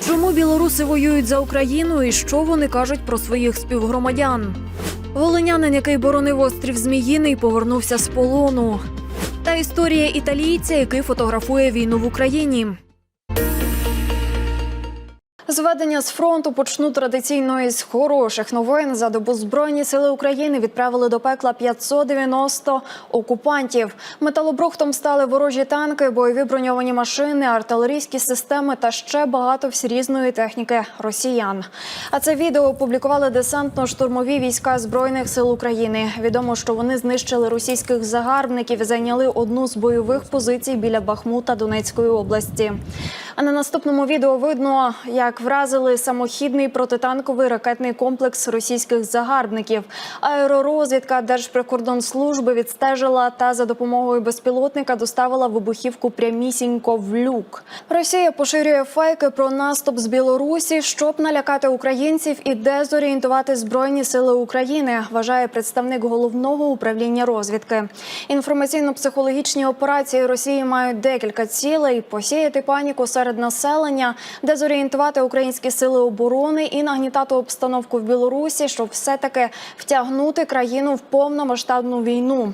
Чому білоруси воюють за Україну і що вони кажуть про своїх співгромадян? Волинянин, який боронив острів Зміїний, повернувся з полону. Та історія італійця, який фотографує війну в Україні. Зведення з фронту почну традиційно із хороших новин. За добу збройні сили України відправили до пекла 590 окупантів. Металобрухтом стали ворожі танки, бойові броньовані машини, артилерійські системи та ще багато всірізної техніки росіян. А це відео опублікували десантно-штурмові війська збройних сил України. Відомо, що вони знищили російських загарбників і зайняли одну з бойових позицій біля Бахмута Донецької області. А на наступному відео видно, як вразили самохідний протитанковий ракетний комплекс російських загарбників. Аеророзвідка Держприкордонслужби відстежила та за допомогою безпілотника доставила вибухівку прямісінько в люк. Росія поширює фейки про наступ з Білорусі, щоб налякати українців і дезорієнтувати збройні сили України. Вважає представник головного управління розвідки. Інформаційно-психологічні операції Росії мають декілька цілей: посіяти паніку серед населення, дезорієнтувати українські сили оборони і нагнітати обстановку в Білорусі, щоб все таки втягнути країну в повномасштабну війну.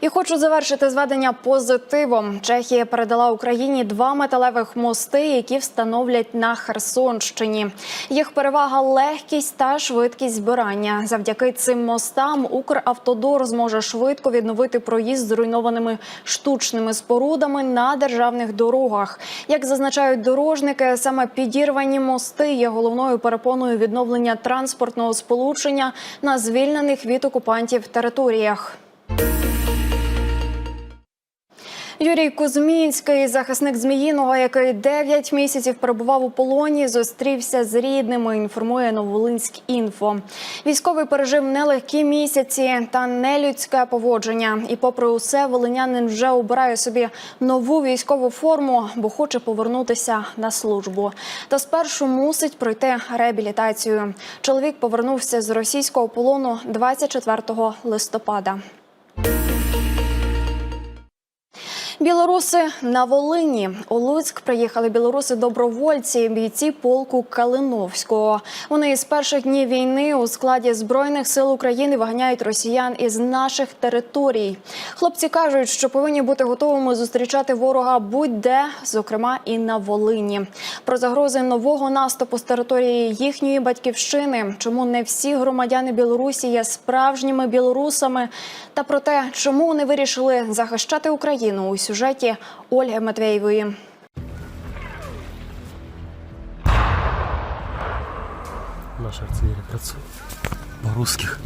І хочу завершити зведення позитивом. Чехія передала Україні два металевих мости, які встановлять на Херсонщині. Їх перевага легкість та швидкість збирання. Завдяки цим мостам Укравтодор зможе швидко відновити проїзд зруйнованими штучними спорудами на державних дорогах. Як зазначають дорожники, саме підірвані мости є головною перепоною відновлення транспортного сполучення на звільнених від окупантів територіях. Юрій Кузьмінський, захисник Зміїного, який 9 місяців перебував у полоні, зустрівся з рідними. Інформує Новолинськ інфо. Військовий пережив нелегкі місяці та нелюдське поводження. І, попри усе, волинянин вже обирає собі нову військову форму, бо хоче повернутися на службу. Та спершу мусить пройти реабілітацію. Чоловік повернувся з російського полону 24 листопада. Білоруси на Волині у Луцьк приїхали білоруси добровольці, бійці полку Калиновського. Вони із перших днів війни у складі збройних сил України виганяють росіян із наших територій. Хлопці кажуть, що повинні бути готовими зустрічати ворога будь-де, зокрема і на Волині. Про загрози нового наступу з території їхньої батьківщини, чому не всі громадяни Білорусі є справжніми білорусами, та про те, чому вони вирішили захищати Україну у сюжеті Ольги Матвєєвої. Наша артилерія працює. По русських,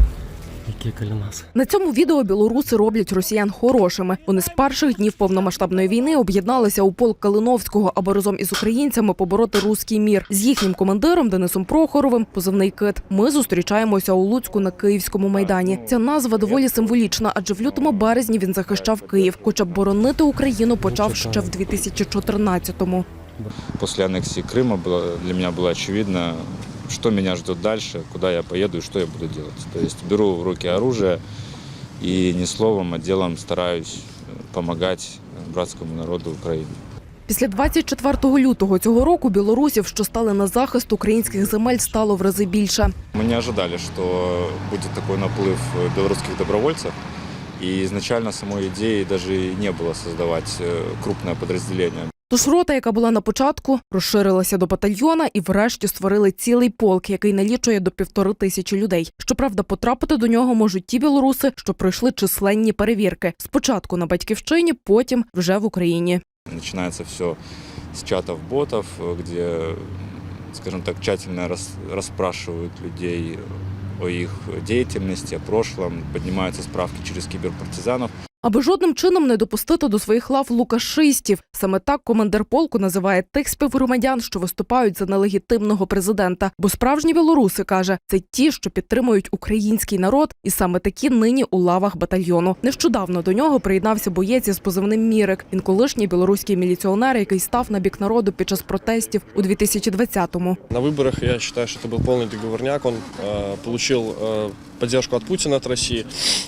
які коло нас. На цьому відео білоруси роблять росіян хорошими. Вони з перших днів повномасштабної війни об'єдналися у полк Калиновського, аби разом із українцями побороти руський мір. З їхнім командиром Денисом Прохоровим, позивний кит. Ми зустрічаємося у Луцьку на Київському майдані. Ця назва доволі символічна, адже в лютому березні він захищав Київ. Хоча боронити Україну почав ще в 2014-му. После аннексии Крыма было, для меня было очевидно, что меня ждет дальше, куда я поеду и что я буду делать. То есть беру в руки оружие и не словом, а делом стараюсь э, помогать братскому народу Украины. Після 24 лютого цього року білорусів, що стали на захист українських земель, стало в рази більше. Мы не ожидали, что будет такой наплыв э, белорусских добровольцев. И изначально самой идеи даже и не было создавать э, крупное подразделение. Тож рота, яка була на початку, розширилася до батальйона і врешті створили цілий полк, який налічує до півтори тисячі людей. Щоправда, потрапити до нього можуть ті білоруси, що пройшли численні перевірки. Спочатку на батьківщині, потім вже в Україні. Начинается все с чатов ботов, э, где, скажем так, тщательно расспрашивают людей о их деятельности, о прошлом, поднимаются справки через киберпартизанов Аби жодним чином не допустити до своїх лав лукашистів. Саме так командир полку називає тих співгромадян, що виступають за нелегітимного президента. Бо справжні білоруси каже, це ті, що підтримують український народ, і саме такі нині у лавах батальйону. Нещодавно до нього приєднався боєць із позивним Мірик. Він колишній білоруський міліціонер, який став на бік народу під час протестів у 2020-му. На выборах я считаю, что это был полный договорняк. Он э, получил э, поддержку от Путина, от России.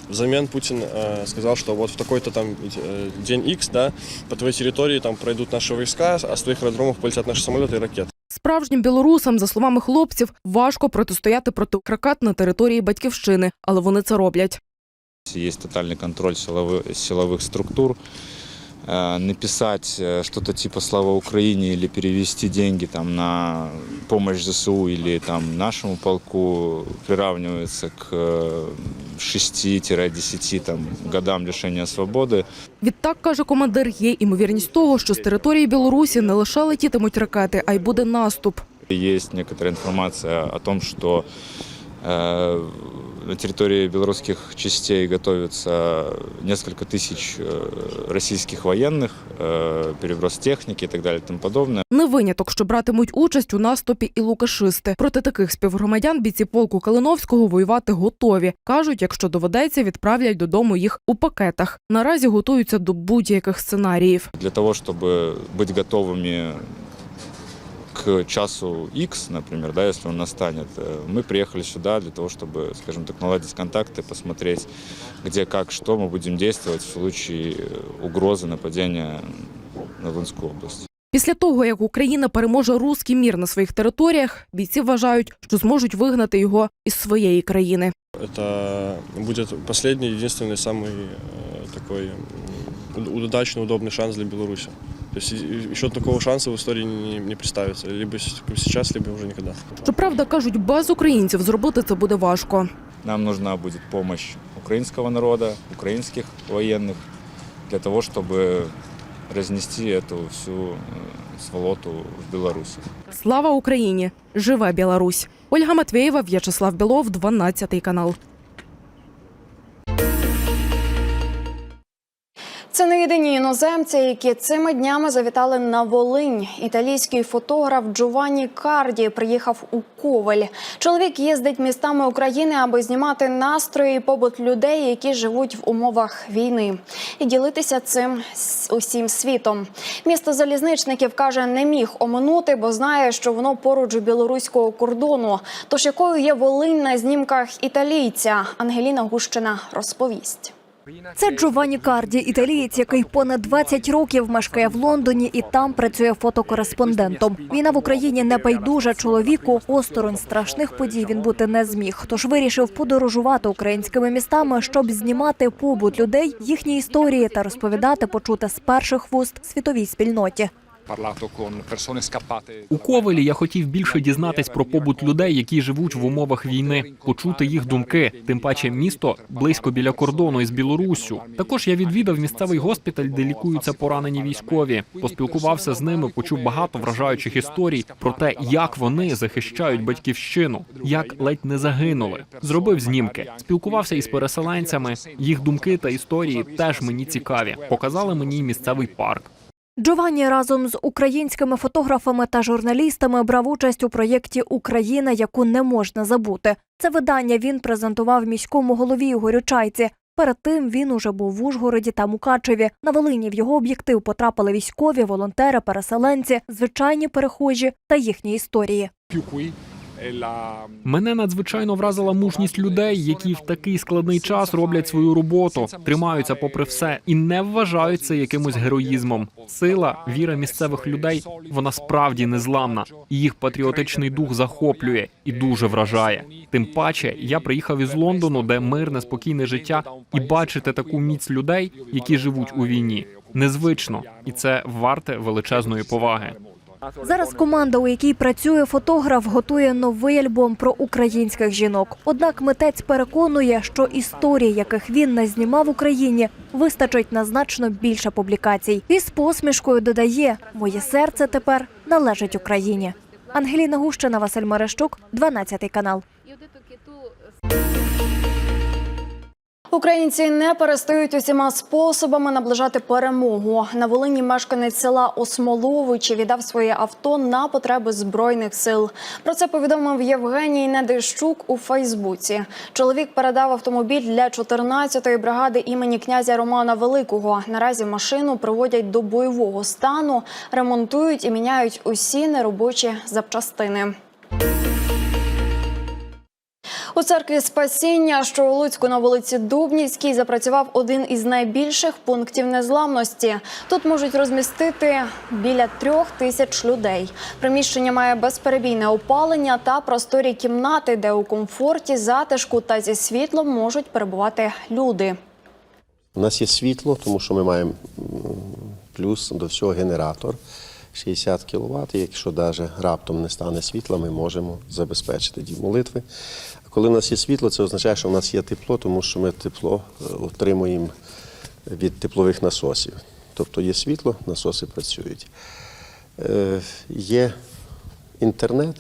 Взамен Путин э, сказал, что вот в такой-то там э, день X, да, по твоей территории там пройдут наши войска, а с твоих аэродромов полетят наши самолеты и ракеты. Справжнім білорусам, за словами хлопців, важко протистояти проти ракет на території батьківщини, але вони це роблять. Есть тотальный контроль силовых, силовых структур. Э, Написать э, что-то типа «Слава Украине» или перевести деньги там, на помощь ЗСУ или там, нашему полку приравнивается к э, 6-10 там, годам лишения свободы. Відтак каже командир, є імовірність того, що з території Білорусі не лише летітимуть ракети, а й буде наступ. Есть некоторая информация о том, что э, на территории белорусских частей готовится несколько тысяч э, российских военных, э, переброс техники и так далее и тому подобное. Не виняток, що братимуть участь у наступі і лукашисти. Проти таких співгромадян бійці полку Калиновського воювати готові. кажуть, якщо доведеться, відправлять додому їх у пакетах. Наразі готуються до будь-яких сценаріїв. Для того, чтобы быть готовыми к часу X, например, да, если он настанет, э, мы приехали сюда для того, чтобы, скажем так, наладить контакты, посмотреть, где, как, что мы будем действовать в случае э, угрозы нападения на Луганскую область. Після того, як Україна переможе руський мір на своїх територіях, бійці вважають, що зможуть вигнати його із своєї країни. Это будет последний, единственный, самый э, такой м, уд- удачный, удобный шанс для Беларуси. То есть и- еще такого шанса в истории не, не представится. Либо с- сейчас, либо уже никогда. Щоправда, кажуть, без українців зробити це буде важко. Нам нужна будет помощь украинского народа, украинских военных, для того, чтобы разнести эту всю э, сволоту в Беларуси. Слава Україні! Живе Білорусь! Ольга Матвєєва, В'ячеслав Білов, 12 канал. Це не єдині іноземці, які цими днями завітали на Волинь. Італійський фотограф Джованні Карді приїхав у Ковель. Чоловік їздить містами України, аби знімати настрої і побут людей, які живуть в умовах війни, і ділитися цим з усім світом. Місто залізничників каже, не міг оминути, бо знає, що воно поруч білоруського кордону. Тож якою є Волинь на знімках італійця? Ангеліна Гущина розповість. Це Джованні Карді, італієць, який понад 20 років мешкає в Лондоні і там працює фотокореспондентом. Війна в Україні не байдужа чоловіку. Осторонь страшних подій він бути не зміг. Тож вирішив подорожувати українськими містами, щоб знімати побут людей, їхні історії та розповідати почуте з перших вуст світовій спільноті. У Ковелі я хотів більше дізнатись про побут людей, які живуть в умовах війни, почути їх думки. Тим паче, місто близько біля кордону із Білоруссю. Також я відвідав місцевий госпіталь, де лікуються поранені військові. Поспілкувався з ними, почув багато вражаючих історій про те, як вони захищають батьківщину, як ледь не загинули. Зробив знімки, спілкувався із переселенцями. Їх думки та історії теж мені цікаві. Показали мені місцевий парк. Джованні разом з українськими фотографами та журналістами брав участь у проєкті Україна, яку не можна забути. Це видання він презентував міському голові Ігорю Чайці. Перед тим він уже був в Ужгороді та Мукачеві. На Волині в його об'єктив потрапили військові, волонтери, переселенці, звичайні перехожі та їхні історії. Мене надзвичайно вразила мужність людей, які в такий складний час роблять свою роботу, тримаються попри все і не вважають це якимось героїзмом. Сила, віра місцевих людей вона справді незламна, і їх патріотичний дух захоплює і дуже вражає. Тим паче, я приїхав із Лондону, де мирне, спокійне життя, і бачити таку міць людей, які живуть у війні. Незвично, і це варте величезної поваги. Зараз команда, у якій працює фотограф, готує новий альбом про українських жінок. Однак митець переконує, що історії, яких він назнімав в Україні, вистачить на значно більше публікацій. І з посмішкою додає: моє серце тепер належить Україні. Ангеліна Гущина, Василь Мерещук, 12 канал. Українці не перестають усіма способами наближати перемогу. На Волині мешканець села Осмоловичі віддав своє авто на потреби збройних сил. Про це повідомив Євгеній Недищук у Фейсбуці. Чоловік передав автомобіль для 14-ї бригади імені князя Романа Великого. Наразі машину приводять до бойового стану, ремонтують і міняють усі неробочі запчастини. У церкві Спасіння, що у Луцьку на вулиці Дубнівській, запрацював один із найбільших пунктів незламності. Тут можуть розмістити біля трьох тисяч людей. Приміщення має безперебійне опалення та просторі кімнати, де у комфорті, затишку та зі світлом можуть перебувати люди. У нас є світло, тому що ми маємо плюс до всього генератор 60 кВт. Якщо навіть раптом не стане світла, ми можемо забезпечити дім молитви. Коли у нас є світло, це означає, що в нас є тепло, тому що ми тепло е, отримуємо від теплових насосів. Тобто є світло, насоси працюють. Е, Є інтернет.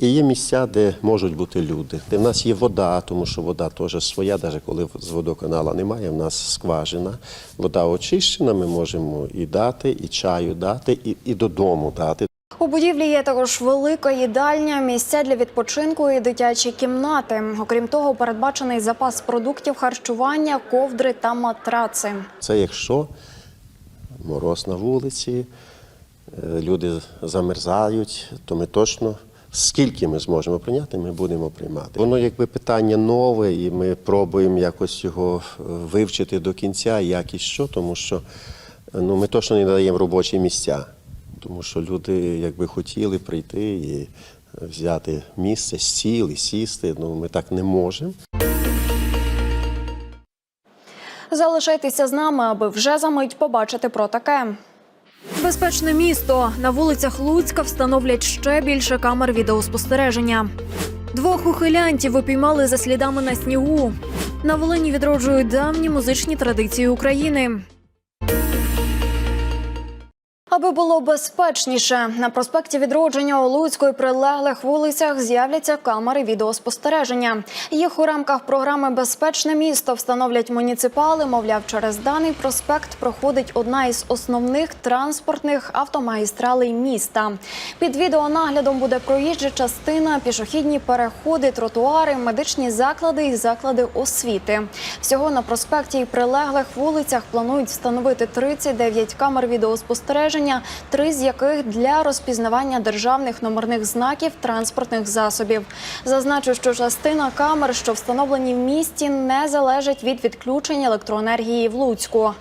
І є місця, де можуть бути люди. Де в нас є вода, тому що вода теж своя, навіть коли з водоканала немає, в нас скважина. Вода очищена, ми можемо і дати, і чаю дати, і, і додому дати. У будівлі є також велика їдальня, місця для відпочинку і дитячі кімнати. Окрім того, передбачений запас продуктів харчування, ковдри та матраци. Це якщо мороз на вулиці, е, люди замерзають, то ми точно. Скільки ми зможемо прийняти, ми будемо приймати. Воно якби питання нове, і ми пробуємо якось його е, вивчити до кінця, як і що, тому що е, ну, ми точно не надаємо робочі місця, тому що люди якби хотіли прийти і е, взяти місце, стіл і сісти. Ну ми так не можемо. Залишайтеся з нами, аби вже за мить побачити про таке. Безпечне місто на вулицях Луцька встановлять ще більше камер відеоспостереження. Двох ухилянтів упіймали за слідами на снігу. На Волині відроджують давні музичні традиції України. Аби було безпечніше, на проспекті відродження у Луцьку і прилеглих вулицях з'являться камери відеоспостереження. Їх у рамках програми Безпечне місто встановлять муніципали. Мовляв, через даний проспект проходить одна із основних транспортних автомагістралей міста. Під відеонаглядом буде проїжджа частина, пішохідні переходи, тротуари, медичні заклади і заклади освіти. Всього на проспекті і прилеглих вулицях планують встановити 39 камер відеоспостереження, три з яких для розпізнавання державних номерних знаків транспортних засобів. Зазначу, що частина камер, що встановлені в місті, не залежить від відключення електроенергії в Луцьку.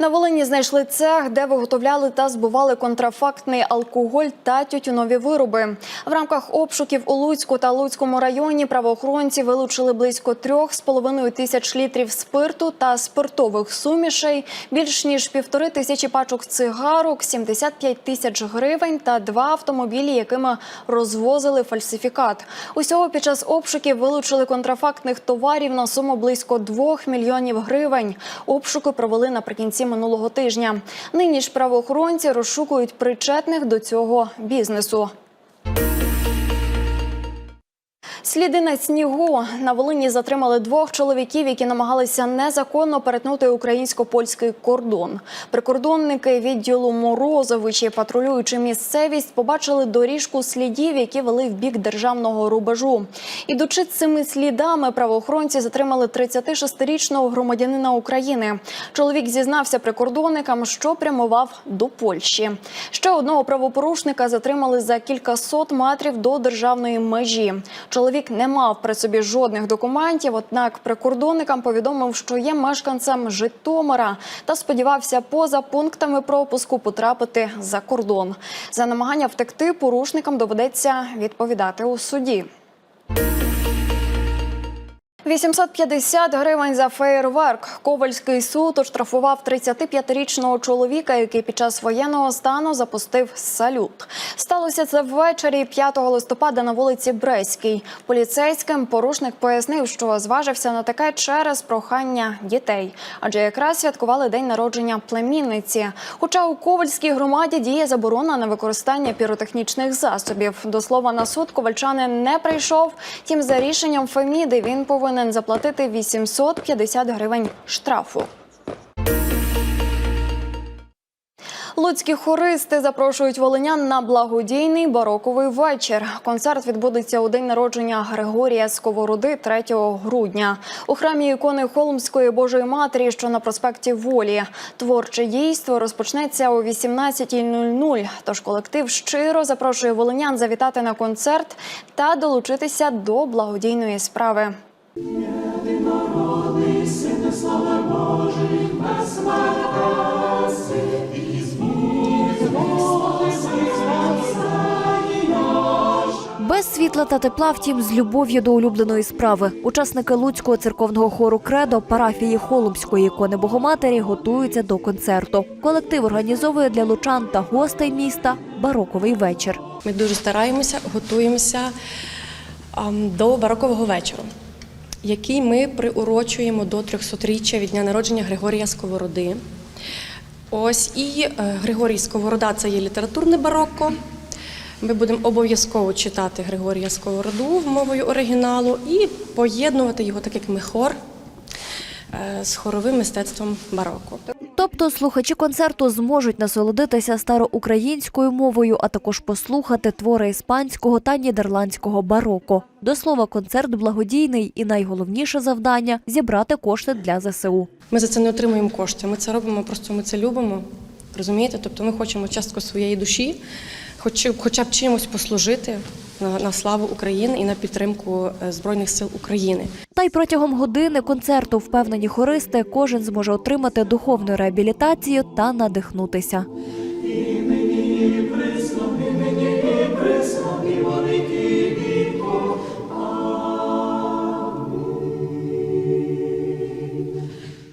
На Волині знайшли цех, де виготовляли та збували контрафактний алкоголь та тютюнові вироби. В рамках обшуків у Луцьку та Луцькому районі правоохоронці вилучили близько трьох з половиною тисяч літрів спирту та спиртових сумішей, більш ніж півтори тисячі пачок цигарок, 75 тисяч гривень та два автомобілі, якими розвозили фальсифікат. Усього під час обшуків вилучили контрафактних товарів на суму близько 2 мільйонів гривень. Обшуки провели наприкінці минулого тижня. Нині ж правоохоронці розшукують причетних до цього бізнесу. Сліди на снігу на Волині затримали двох чоловіків, які намагалися незаконно перетнути українсько-польський кордон. Прикордонники відділу Морозовичі, патрулюючи місцевість, побачили доріжку слідів, які вели в бік державного рубежу. Ідучи цими слідами, правоохоронці затримали 36-річного громадянина України. Чоловік зізнався прикордонникам, що прямував до Польщі. Ще одного правопорушника затримали за кількасот метрів до державної межі. Чоловік не мав при собі жодних документів, однак прикордонникам повідомив, що є мешканцем Житомира та сподівався поза пунктами пропуску потрапити за кордон. За намагання втекти порушникам доведеться відповідати у суді. 850 гривень за феєрверк. Ковальський суд оштрафував 35-річного чоловіка, який під час воєнного стану запустив салют. Сталося це ввечері 5 листопада на вулиці Бреській. Поліцейським порушник пояснив, що зважився на таке через прохання дітей, адже якраз святкували день народження племінниці. Хоча у Ковальській громаді діє заборона на використання піротехнічних засобів. До слова, на суд ковальчанин не прийшов. Тім за рішенням Феміди він повинен заплатити 850 гривень штрафу. Луцькі хористи запрошують волинян на благодійний бароковий вечір. Концерт відбудеться у день народження Григорія Сковороди 3 грудня у храмі ікони Холмської Божої Матері, що на проспекті Волі. Творче дійство розпочнеться о 18.00. Тож колектив щиро запрошує волинян завітати на концерт та долучитися до благодійної справи. Без світла та тепла, втім, з любов'ю до улюбленої справи. Учасники Луцького церковного хору Кредо парафії Холумської ікони Богоматері готуються до концерту. Колектив організовує для лучан та гостей міста бароковий вечір. Ми дуже стараємося, готуємося до барокового вечору, який ми приурочуємо до 300-річчя від дня народження Григорія Сковороди. Ось і е, Григорій Сковорода це є літературне барокко. Ми будемо обов'язково читати Григорія Сковороду мовою оригіналу і поєднувати його, так як ми хор, е, з хоровим мистецтвом бароко. Тобто слухачі концерту зможуть насолодитися староукраїнською мовою, а також послухати твори іспанського та нідерландського бароко. До слова, концерт благодійний і найголовніше завдання зібрати кошти для ЗСУ. Ми за це не отримуємо кошти. Ми це робимо, просто ми це любимо. Розумієте? Тобто ми хочемо частку своєї душі, хоч, хоча б чимось послужити на, на славу України і на підтримку е, Збройних сил України. Та й протягом години концерту впевнені хористи кожен зможе отримати духовну реабілітацію та надихнутися.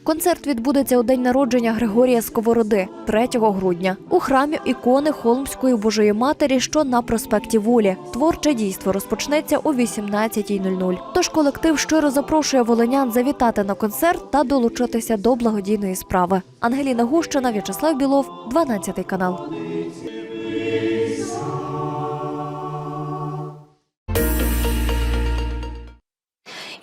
Концерт відбудеться у день народження Григорія Сковороди 3 грудня у храмі ікони Холмської Божої Матері, що на проспекті Волі. Творче дійство розпочнеться о 18.00. Тож колектив щиро запрошує волинян завітати на концерт та долучитися до благодійної справи. Ангеліна Гущина, В'ячеслав Білов, 12 канал.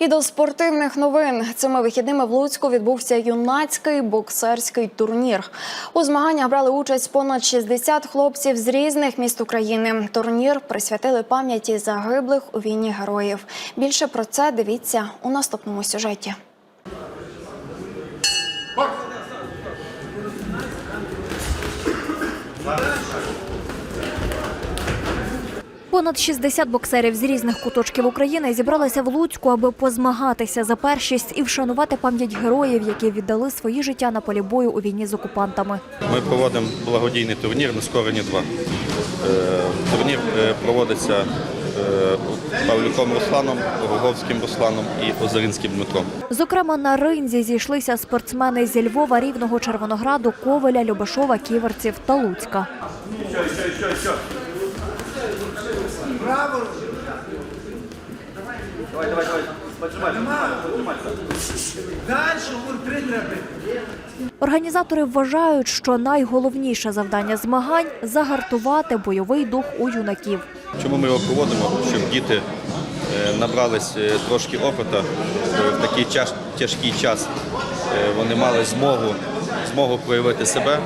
І до спортивних новин цими вихідними в Луцьку відбувся юнацький боксерський турнір. У змаганнях брали участь понад 60 хлопців з різних міст України. Турнір присвятили пам'яті загиблих у війні героїв. Більше про це дивіться у наступному сюжеті. Понад 60 боксерів з різних куточків України зібралися в Луцьку, аби позмагатися за першість і вшанувати пам'ять героїв, які віддали свої життя на полі бою у війні з окупантами. Ми проводимо благодійний турнір «Нескорені 2». Е, Турнір е, проводиться е, Павлюком Русланом, Роговським Русланом і Озаринським Дмитром. Зокрема, на ринзі зійшлися спортсмени зі Львова, Рівного, Червонограду, Ковеля, Любашова, Ківерців та Луцька. Організатори вважають, що найголовніше завдання змагань загартувати бойовий дух у юнаків. Чому ми його проводимо? Щоб діти е, набрались е, трошки опиту в такий тяж- тяжкий час. Е, Вони мали змогу, змогу проявити себе,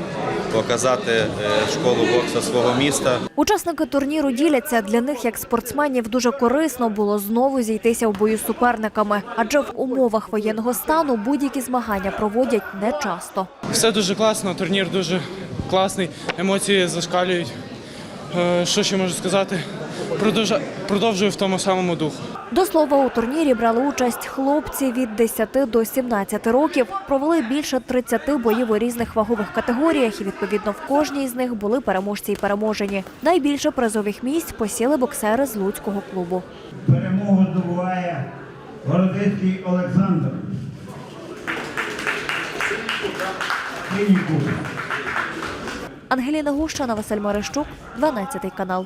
показати е, школу бокса свого міста. Учасники турніру діляться для них, як спортсменів, дуже корисно було знову зійтися в бою з суперниками, адже в умовах воєнного стану будь-які змагання проводять нечасто. Все дуже класно, турнір дуже класний, емоції зашкалюють. Е, Що ще можу сказати? Продовжа- Продовжую в тому самому духу. До слова, у турнірі брали участь хлопці від 10 до 17 років. Провели більше 30 боїв у різних вагових категоріях, і відповідно в кожній з них були переможці і переможені. Найбільше призових місць посіли боксери з Луцького клубу. Перемогу здобуває Городецький Олександр. Ангеліна Гущана, Василь Марищук, 12 канал.